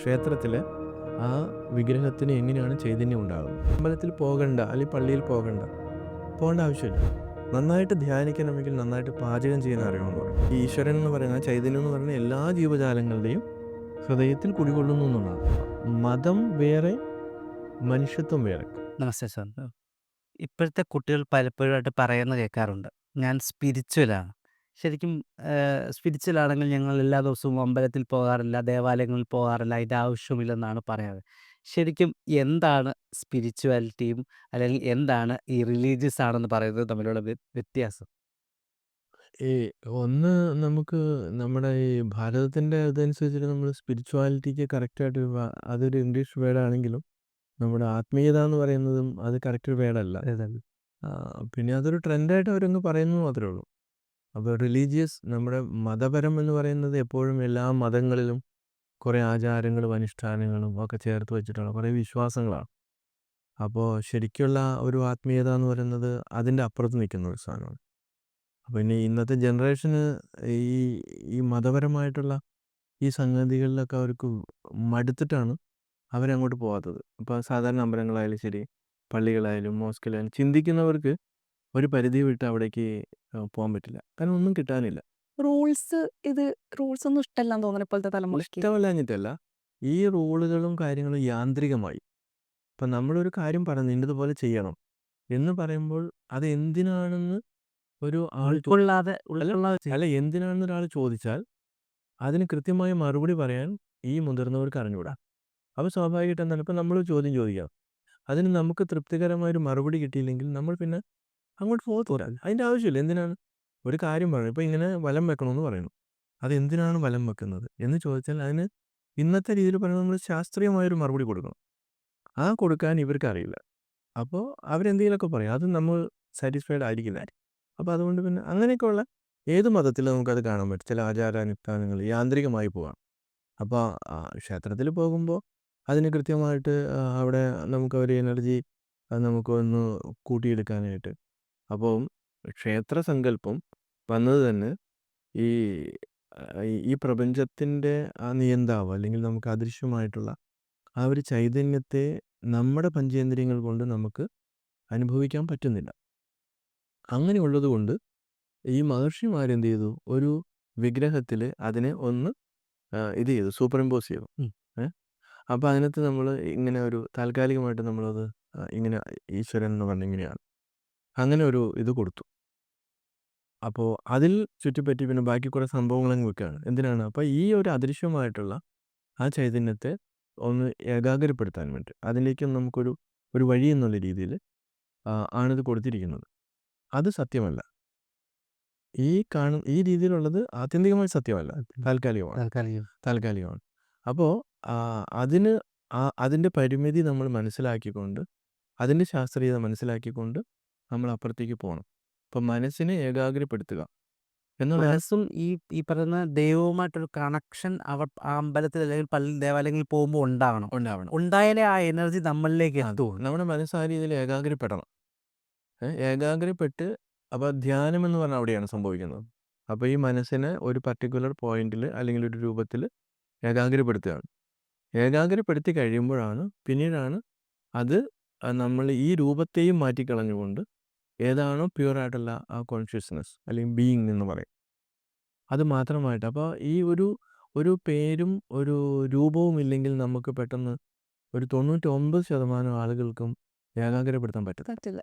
ക്ഷേത്രത്തിൽ ആ വിഗ്രഹത്തിന് എങ്ങനെയാണ് ചൈതന്യം ഉണ്ടാകുന്നത്? അമ്പലത്തിൽ പോകണ്ട അല്ലെങ്കിൽ പള്ളിയിൽ പോകണ്ട? പോകേണ്ട ആവശ്യമില്ല. നന്നായിട്ട് ധ്യാനിക്കണമെങ്കിൽ നന്നായിട്ട് പാചകം ചെയ്യാൻ അറിയണമെന്ന് പറയും ഈ ഈശ്വരൻ എന്ന് പറയുന്ന ചൈതന്യം എന്ന് പറയുന്ന എല്ലാ ജീവജാലങ്ങളുടെയും ഹൃദയത്തിൽ കുടികൊള്ളുന്നു എന്നുള്ളതാണ്. മതം വേറെ മനുഷ്യത്വം വേറെ. നമസ്തേ സാർ. ഇപ്പോഴത്തെ കുട്ടികൾ പലപ്പോഴായിട്ട് പറയുന്നത് കേൾക്കാറുണ്ട്. ഞാൻ സ്പിരിച്വലാണ്. ശരിക്കും സ്പിരിച്വൽ ആണെങ്കിൽ ഞങ്ങൾ എല്ലാ ദിവസവും അമ്പലത്തിൽ പോകാറില്ല ദേവാലയങ്ങളിൽ പോകാറില്ല അതിന്റെ ആവശ്യമില്ലെന്നാണ് പറയാറ്. ശരിക്കും എന്താണ് സ്പിരിച്വാലിറ്റിയും അല്ലെങ്കിൽ എന്താണ് ഈ റിലീജിയസ് ആണെന്ന് പറയുന്നത് തമ്മിലുള്ള വ്യ- വ്യത്യാസം? ഈ ഒന്ന് നമുക്ക് നമ്മുടെ ഈ ഭാരതത്തിന്റെ ഇതനുസരിച്ചിട്ട് നമ്മൾ സ്പിരിച്വാലിറ്റിക്ക് കറക്റ്റായിട്ട് അതൊരു ഇംഗ്ലീഷ് വേർഡാണെങ്കിലും നമ്മുടെ ആത്മീയത എന്ന് പറയുന്നതും അത് കറക്റ്റ് വേർഡല്ല. ആ, പിന്നെ അതൊരു ട്രെൻഡായിട്ട് അവരങ്ങ് പറയുന്നു മാത്രമേ ഉള്ളൂ. അപ്പോൾ റിലീജിയസ് നമ്മുടെ മതപരം എന്ന് പറയുന്നത് എപ്പോഴും എല്ലാ മതങ്ങളിലും കുറേ ആചാരങ്ങളും അനുഷ്ഠാനങ്ങളും ഒക്കെ ചേർത്ത് വെച്ചിട്ടുള്ള കുറേ വിശ്വാസങ്ങളാണ്. അപ്പോൾ ശരിക്കുള്ള ഒരു ആത്മീയത എന്ന് പറയുന്നത് അതിന്റെ അപ്പുറത്ത് നിൽക്കുന്ന ഒരു സാധനമാണ്. അപ്പോൾ ഇനി ഇന്നത്തെ ജനറേഷന് ഈ ഈ മതപരമായിട്ടുള്ള ഈ സംഗതികളിലൊക്കെ അവർക്ക് മടുത്തിട്ടാണ് അവരങ്ങോട്ട് പോകാത്തത് ഇപ്പോൾ സാധാരണ അമ്പലങ്ങളായാലും ശരി പള്ളികളായാലും മോസ്കിലായാലും ചിന്തിക്കുന്നവർക്ക് ഒരു പരിധി വിട്ട് അവിടേക്ക് പോകാൻ പറ്റില്ല. കാരണം ഒന്നും കിട്ടാനില്ല. റൂൾസ് ഇത് റൂൾസ് ഒന്നും ഇഷ്ടമല്ല തോന്നുന്നു ഇപ്പോഴത്തെ തലമുറയ്ക്ക്. ഇഷ്ടമല്ലാഞ്ഞിട്ടല്ല. ഈ റൂളുകളും കാര്യങ്ങളും യാന്ത്രികമായി. ഇപ്പം നമ്മളൊരു കാര്യം പറഞ്ഞു ഇന്നതുപോലെ ചെയ്യണം എന്ന് പറയുമ്പോൾ അത് എന്തിനാണെന്ന് ഒരു ആൾ ചോ- ഉൾക്കൊള്ളാതെ ഉൾക്കൊള്ളാതെ ചെയ്യും. അല്ല എന്തിനാണെന്ന് ഒരാൾ ചോദിച്ചാൽ അതിന് കൃത്യമായ മറുപടി പറയാൻ ഈ മുതിർന്നവർക്ക് അറിഞ്ഞുകൂടാ. അപ്പോൾ സ്വാഭാവികമായിട്ട് എന്താണ്? ഇപ്പം നമ്മൾ ചോദ്യം ചോദിക്കാം. അതിന് നമുക്ക് തൃപ്തികരമായ ഒരു മറുപടി കിട്ടിയില്ലെങ്കിൽ നമ്മൾ പിന്നെ അങ്ങോട്ട് പോകത്തില്ല. അതിന്റെ ആവശ്യമില്ല. എന്തിനാണ്? ഒരു കാര്യം പറഞ്ഞു ഇപ്പോൾ ഇങ്ങനെ വലം വെക്കണമെന്ന് പറയുന്നു. അത് എന്തിനാണ് വലം വെക്കുന്നത്? എന്ന് ചോദിച്ചാൽ അതിന് ഇന്നത്തെ രീതിയിൽ പറയുന്നത് നമ്മൾ ശാസ്ത്രീയമായൊരു മറുപടി കൊടുക്കണം. ആ കൊടുക്കാൻ ഇവർക്ക് അറിയില്ല. അപ്പോൾ അവരെന്തെങ്കിലുമൊക്കെ പറയും. അത് നമ്മൾ സാറ്റിസ്ഫൈഡ് ആയിരിക്കില്ല. അപ്പോൾ അതുകൊണ്ട് പിന്നെ അങ്ങനെയൊക്കെയുള്ള ഏത് മതത്തിലും നമുക്കത് കാണാൻ പറ്റും? ചില ആചാരാനുഷ്ഠാനങ്ങൾ യാന്ത്രികമായി പോകാം അപ്പോൾ ക്ഷേത്രത്തിൽ പോകുമ്പോൾ അതിന് കൃത്യമായിട്ട് അവിടെ നമുക്ക് ഒരു എനർജി നമുക്കൊന്ന് കൂട്ടിയെടുക്കാനായിട്ട് അപ്പോൾ ക്ഷേത്ര സങ്കല്പം വന്നത് തന്നെ ഈ ഈ- പ്രപഞ്ചത്തിന്റെ ആ നിയന്താവ് അല്ലെങ്കിൽ നമുക്ക് അദൃശ്യമായിട്ടുള്ള ആ ഒരു ചൈതന്യത്തെ നമ്മുടെ പഞ്ചേന്ദ്രിയങ്ങൾ കൊണ്ട് നമുക്ക് അനുഭവിക്കാൻ പറ്റുന്നില്ല. അങ്ങനെ ഉള്ളത് കൊണ്ട് ഈ മഹർഷിമാരെന്ത് ചെയ്തു? ഒരു വിഗ്രഹത്തിൽ അതിനെ ഒന്ന് ഇത് ചെയ്തു സൂപ്പർ ഇമ്പോസ് ചെയ്തു അപ്പോൾ അതിനകത്ത് നമ്മൾ ഇങ്ങനെ ഒരു താൽക്കാലികമായിട്ട് നമ്മളത് ഇങ്ങനെ ഈശ്വരൻ എന്ന് പറഞ്ഞ ഇങ്ങനെയാണ്. അങ്ങനെ ഒരു ഇത് കൊടുത്തു. അപ്പോൾ അതിൽ ചുറ്റിപ്പറ്റി പിന്നെ ബാക്കി കുറേ സംഭവങ്ങളങ്ങ് വെക്കുകയാണ് എന്തിനാണ്? അപ്പോൾ ഈ ഒരു അദൃശ്യമായിട്ടുള്ള ആ ചൈതന്യത്തെ ഒന്ന് ഏകാഗ്രപ്പെടുത്താൻ വേണ്ടി. അതിലേക്കും നമുക്കൊരു ഒരു വഴി എന്നുള്ള രീതിയിൽ ആണിത് കൊടുത്തിരിക്കുന്നത്. അത് സത്യമല്ല. ഈ കാണും ഈ രീതിയിലുള്ളത് ആത്യന്തികമായി സത്യമല്ല. താൽക്കാലികമാണ്. താൽക്കാലികം. താൽക്കാലികമാണ്. അപ്പോൾ അതിന് ആ അതിന്റെ പരിമിതി നമ്മൾ മനസ്സിലാക്കിക്കൊണ്ട് അതിന്റെ ശാസ്ത്രീയത മനസ്സിലാക്കിക്കൊണ്ട് നമ്മൾ അപ്പുറത്തേക്ക് പോകണം അപ്പം മനസ്സിനെ ഏകാഗ്രപ്പെടുത്തുക. എന്നുള്ള മനസ്സും ഈ ഈ പറയുന്ന ദൈവവുമായിട്ടൊരു കണക്ഷൻ അവർ ആ അമ്പലത്തിൽ അല്ലെങ്കിൽ പള്ളി ദേവാലയങ്ങളിൽ പോകുമ്പോൾ ഉണ്ടാവണം. ഉണ്ടാവണം. ഉണ്ടായാലേ ആ എനർജി നമ്മളിലേക്ക് എത്തുള്ളൂ നമ്മുടെ മനസ്സ് ആ രീതിയിൽ ഏകാഗ്രപ്പെടണം. ഏകാഗ്രപ്പെട്ട് അപ്പോൾ ധ്യാനം എന്ന് പറഞ്ഞാൽ അവിടെയാണ് സംഭവിക്കുന്നത്. അപ്പോൾ ഈ മനസ്സിനെ ഒരു പർട്ടിക്കുലർ പോയിന്റിൽ അല്ലെങ്കിൽ ഒരു രൂപത്തിൽ ഏകാഗ്രപ്പെടുത്തുകയാണ്. ഏകാഗ്രപ്പെടുത്തി കഴിയുമ്പോഴാണ് പിന്നീടാണ് അത് നമ്മൾ ഈ രൂപത്തെയും മാറ്റിക്കളഞ്ഞുകൊണ്ട് ഏതാണോ പ്യുവറായിട്ടുള്ള ആ കോൺഷ്യസ്നസ് അല്ലെങ്കിൽ ബീയിങ് എന്ന് പറയും. അത് മാത്രമായിട്ട്. അപ്പോൾ ഈ ഒരു ഒരു പേരും ഒരു രൂപവും ഇല്ലെങ്കിൽ നമുക്ക് പെട്ടെന്ന് ഒരു തൊണ്ണൂറ്റൊമ്പത് ശതമാനം ആളുകൾക്കും ഏകാഗ്രപ്പെടുത്താൻ പറ്റും പറ്റില്ല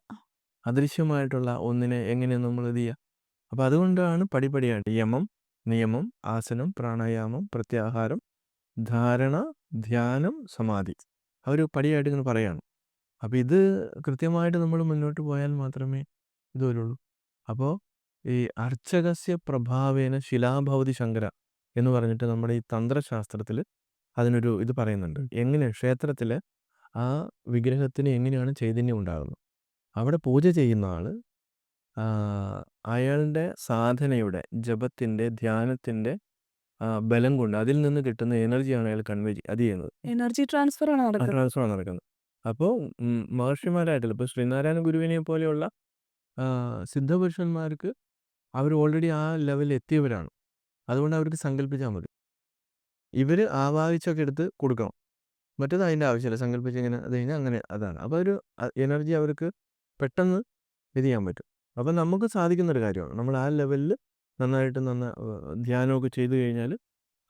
അദൃശ്യമായിട്ടുള്ള ഒന്നിനെ എങ്ങനെ നമ്മൾ ഇത് ചെയ്യുക? അപ്പോൾ അതുകൊണ്ടാണ് പടിപടിയായിട്ട് യമം നിയമം ആസനം പ്രാണായാമം പ്രത്യാഹാരം ധാരണ ധ്യാനം സമാധി. അവർ പടിയായിട്ട് ഇങ്ങനെ പറയാണ് അപ്പോൾ ഇത് കൃത്യമായിട്ട് നമ്മൾ മുന്നോട്ട് പോയാൽ മാത്രമേ ഇത് വരുള്ളൂ. അപ്പോൾ ഈ അർച്ചകസ്യ പ്രഭാവേന ശിലാഭവതി ശങ്കര എന്ന് പറഞ്ഞിട്ട് നമ്മുടെ ഈ തന്ത്രശാസ്ത്രത്തിൽ അതിനൊരു ഇത് പറയുന്നുണ്ട്. എങ്ങനെ ക്ഷേത്രത്തിൽ ആ വിഗ്രഹത്തിന് എങ്ങനെയാണ് ചൈതന്യം ഉണ്ടാകുന്നത്? അവിടെ പൂജ ചെയ്യുന്ന ആൾ അയാളുടെ സാധനയുടെ ജപത്തിന്റെ ധ്യാനത്തിന്റെ ബലം കൊണ്ട് അതിൽ നിന്ന് കിട്ടുന്ന എനർജിയാണ് അയാൾ കൺവേ അത് ചെയ്യുന്നത്. എനർജി ട്രാൻസ്ഫർ ആണ് ട്രാൻസ്ഫർ ആണ് നടക്കുന്നത്. അപ്പോൾ മഹർഷിമാരായിട്ടില്ല. ഇപ്പോൾ ശ്രീനാരായണ ഗുരുവിനെ പോലെയുള്ള സിദ്ധപുരുഷന്മാർക്ക് അവർ ഓൾറെഡി ആ ലെവലിൽ എത്തിയവരാണ്. അതുകൊണ്ട് അവർക്ക് സങ്കല്പിച്ചാൽ മതി. ഇവർ ആവാഹിച്ചൊക്കെ എടുത്ത് കൊടുക്കണം. മറ്റേത് അതിന്റെ ആവശ്യമില്ല. സങ്കല്പിച്ച് ഇങ്ങനെ അത് കഴിഞ്ഞാൽ അങ്ങനെ അതാണ്. അപ്പോൾ ഒരു എനർജി അവർക്ക് പെട്ടെന്ന് ഇത് ചെയ്യാൻ പറ്റും. അപ്പം നമുക്ക് സാധിക്കുന്ന ഒരു കാര്യമാണ്. നമ്മൾ ആ ലെവലിൽ നന്നായിട്ട് നന്ന ധ്യാനമൊക്കെ ചെയ്തു കഴിഞ്ഞാൽ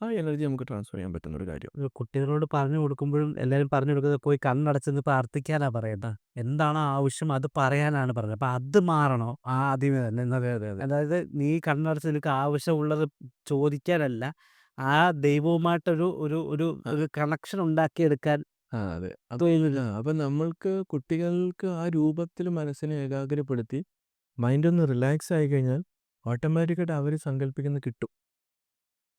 ആ എനർജി നമുക്ക് ട്രാൻസ്ഫർ ചെയ്യാൻ പറ്റുന്ന ഒരു കാര്യം. ഇത് കുട്ടികളോട് പറഞ്ഞു കൊടുക്കുമ്പോഴും എല്ലാവരും പറഞ്ഞു കൊടുക്കുന്നത് പോയി കണ്ണടച്ചെന്ന് പ്രാർത്ഥിക്കാനാ പറയുന്നത്. എന്താണോ ആവശ്യം അത് പറയാനാണ് പറയുന്നത്. അപ്പൊ അത് മാറണോ? ആദ്യമേ തന്നെ. അതെ അതെ അതെ. അതായത് നീ കണ്ണടച്ച് നിനക്ക് ആവശ്യമുള്ളത് ചോദിക്കാനല്ല ആ ദൈവവുമായിട്ടൊരു ഒരു ഒരു ഒരു കണക്ഷൻ ഉണ്ടാക്കിയെടുക്കാൻ ആ അതെ. അത് തോന്നുന്നില്ല അപ്പം നമ്മൾക്ക് കുട്ടികൾക്ക് ആ രൂപത്തിൽ മനസ്സിനെ ഏകാഗ്രപ്പെടുത്തി മൈൻഡ് ഒന്ന് റിലാക്സ് ആയി കഴിഞ്ഞാൽ ഓട്ടോമാറ്റിക്കായിട്ട് അവർ സങ്കല്പിക്കുന്ന കിട്ടും.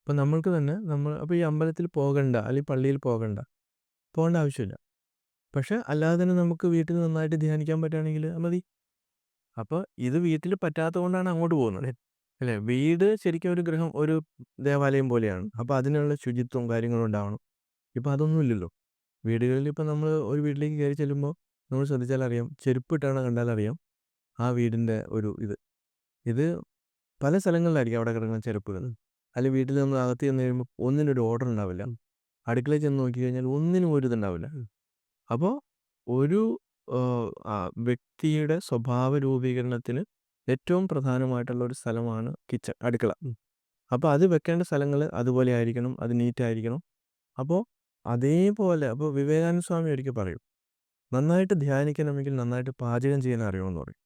അപ്പം നമ്മൾക്ക് തന്നെ നമ്മൾ അപ്പോൾ ഈ അമ്പലത്തിൽ പോകണ്ട അല്ലെങ്കിൽ പള്ളിയിൽ പോകണ്ട പോകേണ്ട ആവശ്യമില്ല. പക്ഷെ അല്ലാതെ തന്നെ നമുക്ക് വീട്ടിൽ നന്നായിട്ട് ധ്യാനിക്കാൻ പറ്റുകയാണെങ്കിൽ മതി. അപ്പോൾ ഇത് വീട്ടിൽ പറ്റാത്തത് കൊണ്ടാണ് അങ്ങോട്ട് പോകുന്നത് അല്ലേ? വീട് ശരിക്കും ഒരു ഗ്രഹം ഒരു ദേവാലയം പോലെയാണ്. അപ്പോൾ അതിനുള്ള ശുചിത്വം കാര്യങ്ങളും ഉണ്ടാവണം. ഇപ്പം അതൊന്നുമില്ലല്ലോ വീടുകളിൽ ഇപ്പം നമ്മൾ ഒരു വീട്ടിലേക്ക് കയറി ചെല്ലുമ്പോൾ നമ്മൾ ശ്രദ്ധിച്ചാൽ അറിയാം ചെരുപ്പിട്ടാണ് കണ്ടാൽ അറിയാം ആ വീടിന്റെ ഒരു ഇത്. ഇത് പല സ്ഥലങ്ങളിലായിരിക്കും അവിടെ കിടക്കുന്ന ചെരുപ്പുകൾ. അല്ലെങ്കിൽ വീട്ടിൽ നമ്മൾ അകത്ത് ചെന്ന് കഴിയുമ്പോൾ ഒന്നിനൊരു ഓർഡർ ഉണ്ടാവില്ല. അടുക്കളയിൽ ചെന്ന് നോക്കി കഴിഞ്ഞാൽ ഒന്നിനും ഒരു ഇതുണ്ടാവില്ല. അപ്പോൾ ഒരു വ്യക്തിയുടെ സ്വഭാവ രൂപീകരണത്തിന് ഏറ്റവും പ്രധാനമായിട്ടുള്ള ഒരു സ്ഥലമാണ് കിച്ചൺ അടുക്കള. അപ്പോൾ അത് വെക്കേണ്ട സ്ഥലങ്ങൾ അതുപോലെ ആയിരിക്കണം അത് നീറ്റായിരിക്കണം അപ്പോൾ അതേപോലെ അപ്പോൾ വിവേകാനന്ദ സ്വാമി ഒരിക്കൽ പറയും നന്നായിട്ട് ധ്യാനിക്കണമെങ്കിൽ നന്നായിട്ട് പാചകം ചെയ്യാൻ അറിയണമെന്ന് പറയും.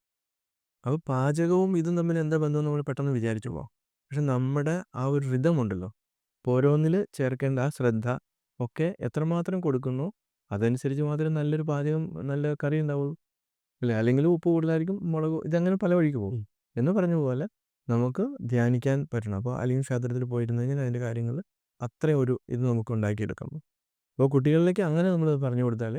അപ്പോൾ പാചകവും ഇതും തമ്മിൽ എന്താ ബന്ധമെന്ന് നമ്മൾ പെട്ടെന്ന് വിചാരിച്ചു പോകാം പക്ഷെ നമ്മുടെ ആ ഒരു റിതമുണ്ടല്ലോ, ഓരോന്നിൽ ചേർക്കേണ്ട ആ ശ്രദ്ധ ഒക്കെ എത്രമാത്രം കൊടുക്കുന്നു അതനുസരിച്ച് മാത്രമേ നല്ലൊരു പാചകം നല്ല കറി ഉണ്ടാവുള്ളൂ അല്ലേ? അല്ലെങ്കിൽ ഉപ്പ് കൂടുതലായിരിക്കും മുളക് ഇതങ്ങനെ പല വഴിക്ക് പോകും. എന്ന് പറഞ്ഞ പോലെ നമുക്ക് ധ്യാനിക്കാൻ പറ്റണം. അപ്പോൾ അല്ലെങ്കിൽ ക്ഷേത്രത്തിൽ പോയിരുന്നു കഴിഞ്ഞാൽ അതിന്റെ കാര്യങ്ങൾ അത്രയും ഒരു ഇത് നമുക്ക് ഉണ്ടാക്കിയെടുക്കാം അപ്പോൾ കുട്ടികളിലേക്ക് അങ്ങനെ നമ്മൾ പറഞ്ഞു കൊടുത്താൽ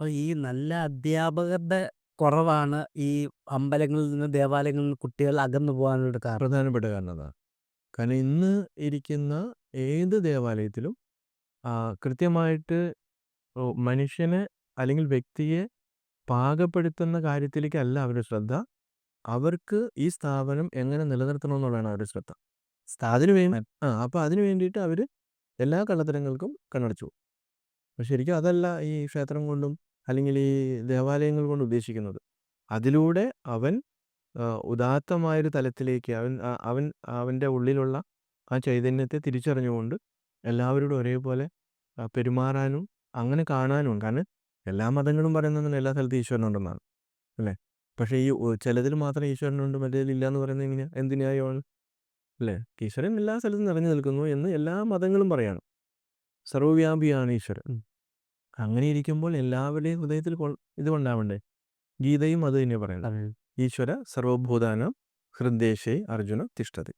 അപ്പൊ ഈ നല്ല അധ്യാപകരുടെ കുറവാണ് ഈ അമ്പലങ്ങളിൽ നിന്ന് ദേവാലയങ്ങളിൽ നിന്ന് കുട്ടികൾ അകന്നു പോകാനുള്ള കാരണം. പ്രധാനപ്പെട്ട കാരണം അതാണ് കാരണം ഇന്ന് ഇരിക്കുന്ന ഏത് ദേവാലയത്തിലും ആ, കൃത്യമായിട്ട് ഓ, മനുഷ്യനെ അല്ലെങ്കിൽ വ്യക്തിയെ പാകപ്പെടുത്തുന്ന കാര്യത്തിലേക്കല്ല അവരുടെ ശ്രദ്ധ. അവർക്ക് ഈ സ്ഥാപനം എങ്ങനെ നിലനിർത്തണം എന്നുള്ളതാണ് അവരുടെ ശ്രദ്ധ. അതിനു വേണ്ടി ആ അപ്പോൾ അതിനു വേണ്ടിയിട്ട് അവർ എല്ലാ കള്ളത്തരങ്ങൾക്കും കണ്ണടച്ചു പോകും. പക്ഷെ ശരിക്കും അതല്ല ഈ ക്ഷേത്രം കൊണ്ടും അല്ലെങ്കിൽ ഈ ദേവാലയങ്ങൾ കൊണ്ട് ഉദ്ദേശിക്കുന്നത്. അതിലൂടെ അവൻ ഉദാത്തമായൊരു തലത്തിലേക്ക് അവൻ അവൻ അവന്റെ ഉള്ളിലുള്ള ആ ചൈതന്യത്തെ തിരിച്ചറിഞ്ഞുകൊണ്ട് എല്ലാവരോടും ഒരേപോലെ പെരുമാറാനും അങ്ങനെ കാണാനും കാരണം എല്ലാ മതങ്ങളും പറയുന്നത് എല്ലാ സ്ഥലത്തും ഈശ്വരനുണ്ടെന്നാണ് അല്ലേ? പക്ഷേ ഈ ചിലതിൽ മാത്രം ഈശ്വരനുണ്ട് മറ്റേതിൽ ഇല്ല എന്ന് പറയുന്നത് എങ്ങനെയാ? എന്തിനായോ അല്ലേ? ഈശ്വരൻ എല്ലാ സ്ഥലത്തും നിറഞ്ഞു നിൽക്കുന്നു എന്ന് എല്ലാ മതങ്ങളും പറയാണ്. സർവവ്യാപിയാണ് ഈശ്വരൻ. അങ്ങനെ ഇരിക്കുമ്പോൾ എല്ലാവരുടെയും ഹൃദയത്തിൽ കൊൾ- ഇത് കൊണ്ടാവണ്ടേ ഗീതയും അത് തന്നെ പറയുന്നത്. ഈശ്വര സർവഭൂതാനം ഹൃദ്ദേശേ അർജുന തിഷ്ഠതി.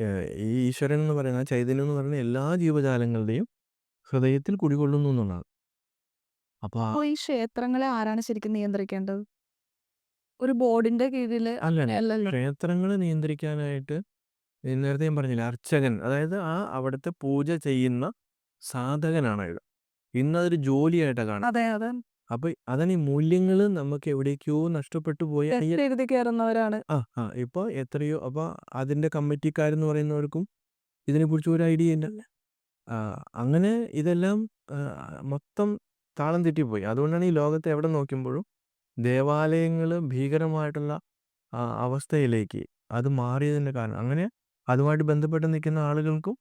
ഏഹ് ഈ ഈശ്വരൻ എന്ന് പറയുന്ന ആ ചൈതന്യം എന്ന് പറയുന്ന എല്ലാ ജീവജാലങ്ങളുടെയും ഹൃദയത്തിൽ കുടികൊള്ളുന്നു എന്നുള്ളതാണ്. അപ്പോൾ ഈ ക്ഷേത്രങ്ങളെ ആരാണ് ശരിക്കും നിയന്ത്രിക്കേണ്ടത്? ഒരു ബോർഡിന്റെ കീഴിൽ അല്ല അല്ലല്ലോ. ക്ഷേത്രങ്ങൾ നിയന്ത്രിക്കാനായിട്ട് നേരത്തെ ഞാൻ പറഞ്ഞില്ല അർച്ചകൻ അതായത് ആ അവിടുത്തെ പൂജ ചെയ്യുന്ന സാധകനാണ് അയാൾ. ഇന്നതൊരു ജോലിയായിട്ടാണ് കാണുന്നത് അതെ അതെ. അപ്പൊ അതാണ് ഈ മൂല്യങ്ങൾ നമുക്ക് എവിടേക്കോ നഷ്ടപ്പെട്ടു പോയി എഴുതി കയറുന്നവരാണ്. ആ ആ ഇപ്പൊ എത്രയോ അപ്പൊ അതിന്റെ കമ്മിറ്റിക്കാരെന്ന് പറയുന്നവർക്കും ഇതിനെക്കുറിച്ച് ഒരു ഐഡിയ ഇല്ല. അങ്ങനെ ഇതെല്ലാം മൊത്തം താളം തെറ്റിപ്പോയി. അതുകൊണ്ടാണ് ഈ ലോകത്ത് എവിടെ നോക്കുമ്പോഴും ദേവാലയങ്ങൾ ഭീകരമായിട്ടുള്ള അവസ്ഥയിലേക്ക് അത് മാറിയതിന്റെ കാരണം. അങ്ങനെ അതുമായിട്ട് ബന്ധപ്പെട്ട് നിൽക്കുന്ന ആളുകൾക്കും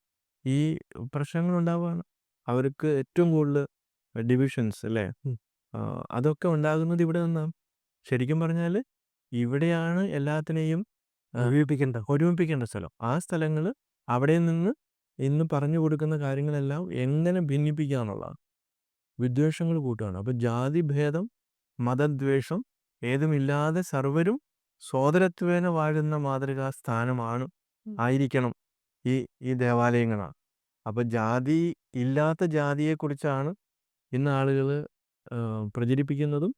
ഈ പ്രശ്നങ്ങൾ ഉണ്ടാവുകയാണ്. അവർക്ക് ഏറ്റവും കൂടുതൽ ഡിവിഷൻസ് അല്ലേ? അതൊക്കെ ഉണ്ടാകുന്നത് ഇവിടെ നിന്നാണ് ശരിക്കും പറഞ്ഞാൽ ഇവിടെയാണ് എല്ലാത്തിനെയും ഒരുമിപ്പിക്കേണ്ട. ഒരുമിപ്പിക്കേണ്ട സ്ഥലം. ആ സ്ഥലങ്ങൾ അവിടെ നിന്ന് ഇന്ന് പറഞ്ഞു കൊടുക്കുന്ന കാര്യങ്ങളെല്ലാം എങ്ങനെ ഭിന്നിപ്പിക്കുക എന്നുള്ളതാണ്. വിദ്വേഷങ്ങൾ കൂട്ടുകയാണ്. അപ്പോൾ ജാതിഭേദം മതദ്വേഷം ഏതുമില്ലാതെ സർവരും സോദരത്വേന വാഴുന്ന മാതൃകാ സ്ഥാനമാണ് ആയിരിക്കണം ഈ ഈ ദേവാലയങ്ങളാണ്. അപ്പോൾ ജാതി ഇല്ലാത്ത ജാതിയെക്കുറിച്ചാണ് ഇന്ന് ആളുകൾ പ്രചരിപ്പിക്കുന്നതും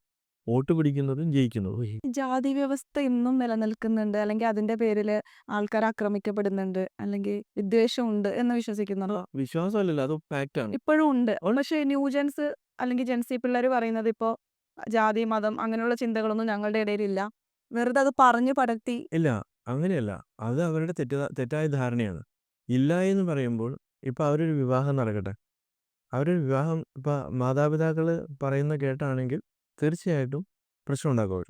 വോട്ട് പിടിക്കുന്നതും ജയിക്കുന്നതും. ജാതി വ്യവസ്ഥ ഇന്നും നിലനിൽക്കുന്നുണ്ട്. അല്ലെങ്കിൽ അതിന്റെ പേരിൽ ആൾക്കാർ ആക്രമിക്കപ്പെടുന്നുണ്ട്. അല്ലെങ്കിൽ വിദ്വേഷമുണ്ട് എന്ന് വിശ്വസിക്കുന്നുണ്ടോ? വിശ്വാസമല്ലല്ലോ. അത് ഫാക്റ്റാണ്. ഇപ്പോഴും ഉണ്ട്. പക്ഷേ ന്യൂജൻസ് അല്ലെങ്കിൽ ജെൻസി പിള്ളേർ പറയുന്നത് ഇപ്പോ ജാതി മതം അങ്ങനെയുള്ള ചിന്തകളൊന്നും ഞങ്ങളുടെ ഇടയിലില്ല. വെറുതെ അത് പറഞ്ഞു പടർത്തി ഇല്ല അങ്ങനെയല്ല. അത് അവരുടെ തെറ്റ തെറ്റായ ധാരണയാണ്. ഇല്ല എന്ന് പറയുമ്പോൾ ഇപ്പം അവരൊരു വിവാഹം നടക്കട്ടെ. അവരൊരു വിവാഹം ഇപ്പം മാതാപിതാക്കൾ പറയുന്ന കേട്ടാണെങ്കിൽ തീർച്ചയായിട്ടും പ്രശ്നം അവർ.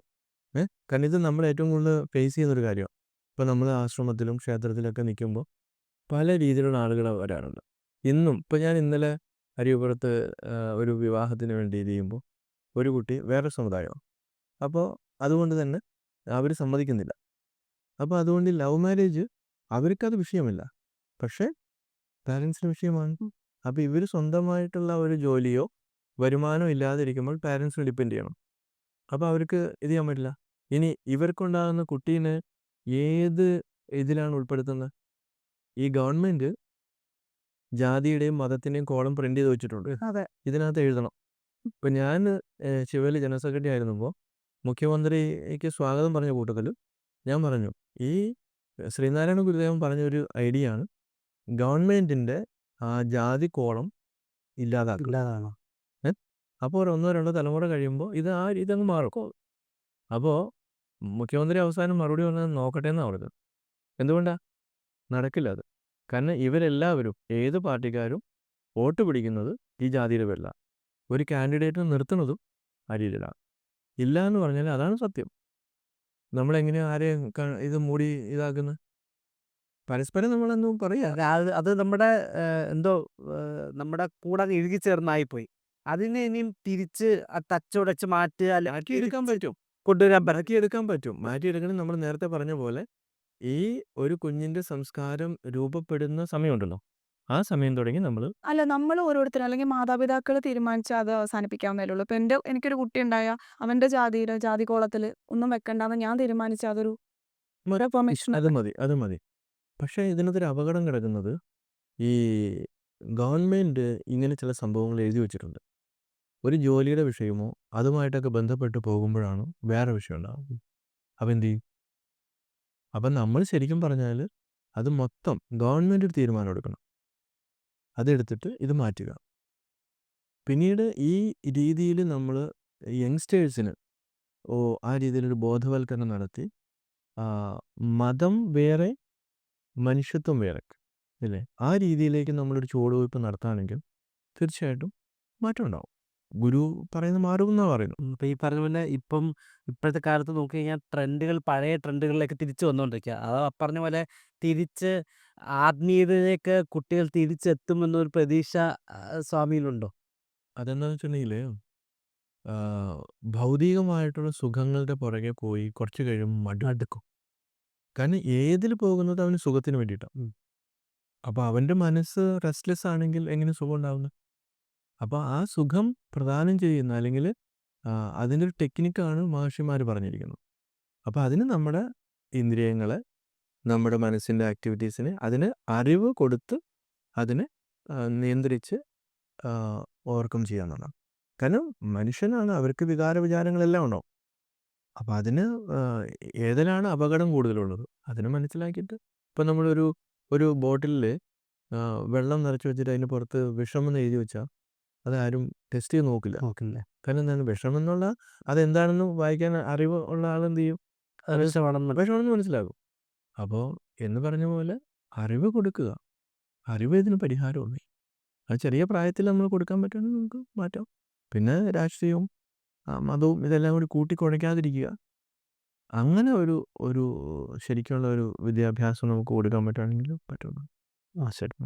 ഏ? കാരണം ഇത് നമ്മൾ ഏറ്റവും കൂടുതൽ ഫേസ് ചെയ്യുന്നൊരു കാര്യമാണ്. ഇപ്പം നമ്മൾ ആശ്രമത്തിലും ക്ഷേത്രത്തിലൊക്കെ നിൽക്കുമ്പോൾ പല രീതിയിലുള്ള ആളുകൾ വരാറുണ്ട്. ഇന്നും ഇപ്പം ഞാൻ ഇന്നലെ അരിയപ്പുറത്ത് ഒരു വിവാഹത്തിന് വേണ്ടി ഇത് ഒരു കുട്ടി വേറെ സമുദായമാണ്. അപ്പോൾ അതുകൊണ്ട് തന്നെ അവർ സമ്മതിക്കുന്നില്ല. അപ്പോൾ അതുകൊണ്ട് ലവ് മാരേജ് അവർക്കത് വിഷയമില്ല. പക്ഷേ പാരൻസിന് വിഷയമാണ്. അപ്പൊ ഇവർ സ്വന്തമായിട്ടുള്ള ഒരു ജോലിയോ വരുമാനോ ഇല്ലാതിരിക്കുമ്പോൾ പാരൻസിനെ ഡിപ്പെൻഡ് ചെയ്യണം. അപ്പൊ അവർക്ക് ഇത് ചെയ്യാൻ പറ്റില്ല. ഇനി ഇവർക്കുണ്ടാകുന്ന കുട്ടീനെ ഏത് ഇതിലാണ് ഉൾപ്പെടുത്തുന്നത്? ഈ ഗവൺമെന്റ് ജാതിയുടെയും മതത്തിന്റെയും കോളം പ്രിന്റ് ചെയ്ത് വെച്ചിട്ടുണ്ട്. അതെ. ഇതിനകത്ത് എഴുതണം. ഇപ്പൊ ഞാൻ ഏഹ്, ശിവയിൽ ജനറൽ സെക്രട്ടറി ആയിരുന്നപ്പോൾ മുഖ്യമന്ത്രിക്ക് സ്വാഗതം പറഞ്ഞ കൂട്ടത്തിൽ ഞാൻ പറഞ്ഞു ഈ ശ്രീനാരായണ ഗുരുദേവൻ പറഞ്ഞൊരു ഐഡിയ ആണ് ഗവൺമെന്റിന്റെ ആ ജാതി കോളം ഇല്ലാതാക്കും ഇല്ലാതാണോ? അപ്പോൾ ഒരു ഒന്നോ രണ്ടോ തലമുറ കഴിയുമ്പോൾ ഇത് ആ ഇതങ്ങ് മാറും. അപ്പോൾ മുഖ്യമന്ത്രി അവസാനം മറുപടി പറഞ്ഞത് നോക്കട്ടെ എന്നാണ് പറഞ്ഞത്. എന്തുകൊണ്ടാ? നടക്കില്ല അത്. കാരണം ഇവരെല്ലാവരും ഏത് പാർട്ടിക്കാരും വോട്ട് പിടിക്കുന്നത് ഈ ജാതിയുടെ പേരിലാണ്. ഒരു കാൻഡിഡേറ്റിനെ നിർത്തുന്നതും ആ രീതിയിലാണ്. ഇല്ല എന്ന് പറഞ്ഞാൽ അതാണ് സത്യം. നമ്മളെങ്ങനെയാണ് ആരെയും ഇത് മൂടി ഇതാക്കുന്നത്? പരസ്പരം നമ്മളൊന്നും പറയാ. അത് അത് നമ്മുടെ എന്തോ നമ്മുടെ കൂടെ ഇഴുകി ചേർന്നായിപ്പോയി അതിനെ ഇനിയും തിരിച്ച് ആ തച്ചുടച്ച് മാറ്റുക മാറ്റിയെടുക്കാൻ പറ്റും. കൊണ്ടുവരാൻ പറ്റും. മാറ്റിയെടുക്കാൻ പറ്റും. മാറ്റിയെടുക്കണമെങ്കിൽ നമ്മൾ നേരത്തെ പറഞ്ഞ പോലെ ഈ ഒരു കുഞ്ഞിന്റെ സംസ്കാരം രൂപപ്പെടുന്ന സമയമുണ്ടല്ലോ. ആ സമയം തുടങ്ങി നമ്മൾ അല്ല നമ്മൾ ഓരോരുത്തരും അല്ലെങ്കിൽ മാതാപിതാക്കൾ തീരുമാനിച്ച അത് അവസാനിപ്പിക്കാവുന്നതേ ഉള്ളൂ. ഇപ്പൊ എന്റെ എനിക്കൊരു കുട്ടി ഉണ്ടായ അവന്റെ ജാതിയിൽ ജാതി കോളത്തിൽ ഒന്നും വെക്കണ്ടെന്ന് ഞാൻ തീരുമാനിച്ചാൽ അതൊരു അത് മതി. അത് മതി. പക്ഷേ ഇതിനകത്തൊരു അപകടം കിടക്കുന്നത് ഈ ഗവൺമെന്റ് ഇങ്ങനെ ചില സംഭവങ്ങൾ എഴുതി വെച്ചിട്ടുണ്ട്. ഒരു ജോലിയുടെ വിഷയമോ അതുമായിട്ടൊക്കെ ബന്ധപ്പെട്ട് പോകുമ്പോഴാണ് വേറെ വിഷയം ഉണ്ടാകുന്നത്. അപ്പോൾ എന്ത് ചെയ്യും? അപ്പം നമ്മൾ ശരിക്കും പറഞ്ഞാൽ അത് മൊത്തം ഗവൺമെന്റ് ഒരു തീരുമാനം എടുക്കണം. അതെടുത്തിട്ട് ഇത് മാറ്റുക. പിന്നീട് ഈ രീതിയിൽ നമ്മൾ യങ്സ്റ്റേഴ്സിന് ഓ ആ രീതിയിലൊരു ബോധവൽക്കരണം നടത്തി മതം വേറെ മനുഷ്യത്വം വേറെ ഇല്ലേ? ആ രീതിയിലേക്ക് നമ്മളൊരു ചുവടുവയ്പ്പ് നടത്തുകയാണെങ്കിൽ തീർച്ചയായിട്ടും മാറ്റം ഉണ്ടാവും. ഗുരു പറയുന്ന മാറുമെന്നാണ് പറയുന്നത്. ഉം, ഇപ്പം ഈ പറഞ്ഞ പോലെ ഇപ്പം ഇപ്പോഴത്തെ കാലത്ത് നോക്കി കഴിഞ്ഞാൽ ട്രെൻഡുകൾ പഴയ ട്രെൻഡുകളിലേക്ക് തിരിച്ചു വന്നുകൊണ്ടിരിക്കുക. അത് പറഞ്ഞ പോലെ തിരിച്ച് ആത്മീയതയിലേക്ക് കുട്ടികൾ തിരിച്ചെത്തുമെന്നൊരു പ്രതീക്ഷ സ്വാമിയിലുണ്ടോ? അതെന്താണെന്ന് വെച്ചിട്ടുണ്ടെങ്കിൽ ഭൗതികമായിട്ടുള്ള സുഖങ്ങളുടെ പുറകെ പോയി കുറച്ച് കഴിയുമ്പോൾ മടുക്കും അടുക്കും. കാരണം ഏതിൽ പോകുന്നത് അവന് സുഖത്തിന് വേണ്ടിയിട്ടാണ്. അപ്പോൾ അവന്റെ മനസ്സ് റെസ്റ്റ്ലെസ് ആണെങ്കിൽ എങ്ങനെ സുഖം ഉണ്ടാവുന്നത്? അപ്പോൾ ആ സുഖം പ്രദാനം ചെയ്യുന്ന അല്ലെങ്കിൽ അതിന്റെ ഒരു ടെക്നിക്കാണ് മഹർഷിമാർ പറഞ്ഞിരിക്കുന്നത്. അപ്പോൾ അതിന് നമ്മുടെ ഇന്ദ്രിയങ്ങളെ നമ്മുടെ മനസ്സിന്റെ ആക്ടിവിറ്റീസിന് അതിന് അറിവ് കൊടുത്ത് അതിനെ നിയന്ത്രിച്ച് ഓവർകം ചെയ്യാന്നുള്ളതാണ്. കാരണം മനുഷ്യനാണ് അവർക്ക് വികാര വിചാരങ്ങളെല്ലാം ഉണ്ടാവും. അപ്പോൾ അതിന് ഏതിലാണ് അപകടം കൂടുതലുള്ളത് അതിനെ മനസ്സിലാക്കിയിട്ട് ഇപ്പം നമ്മളൊരു ഒരു ബോട്ടിലിൽ വെള്ളം നിറച്ച് വെച്ചിട്ട് അതിന് പുറത്ത് വിഷമെന്ന് എഴുതി വെച്ചാൽ അതാരും ടെസ്റ്റ് ചെയ്ത് നോക്കില്ല. നോക്കില്ലേ? കാരണം എന്താണ് വിഷമെന്നുള്ള അതെന്താണെന്ന് വായിക്കാൻ അറിവ് ഉള്ള ആളെന്ത് ചെയ്യും? അത് വിഷമാണെന്ന് വിഷമാണെന്ന് മനസ്സിലാകും. അപ്പോൾ എന്ന് പറഞ്ഞ പോലെ അറിവ് കൊടുക്കുക. അറിവ് ഇതിന് പരിഹാരമുണ്ട് അത് ചെറിയ പ്രായത്തിൽ നമ്മൾ കൊടുക്കാൻ പറ്റുമെങ്കിൽ നമുക്ക് മാറ്റാം. പിന്നെ രാഷ്ട്രീയവും മതവും ഇതെല്ലാം കൂടി കൂട്ടിക്കുഴയ്ക്കാതിരിക്കുക. അങ്ങനെ ഒരു ഒരു ശരിക്കുള്ള ഒരു വിദ്യാഭ്യാസം നമുക്ക് കൊടുക്കാൻ പറ്റുകയാണെങ്കിൽ പറ്റുള്ളൂ. ആ ശരി.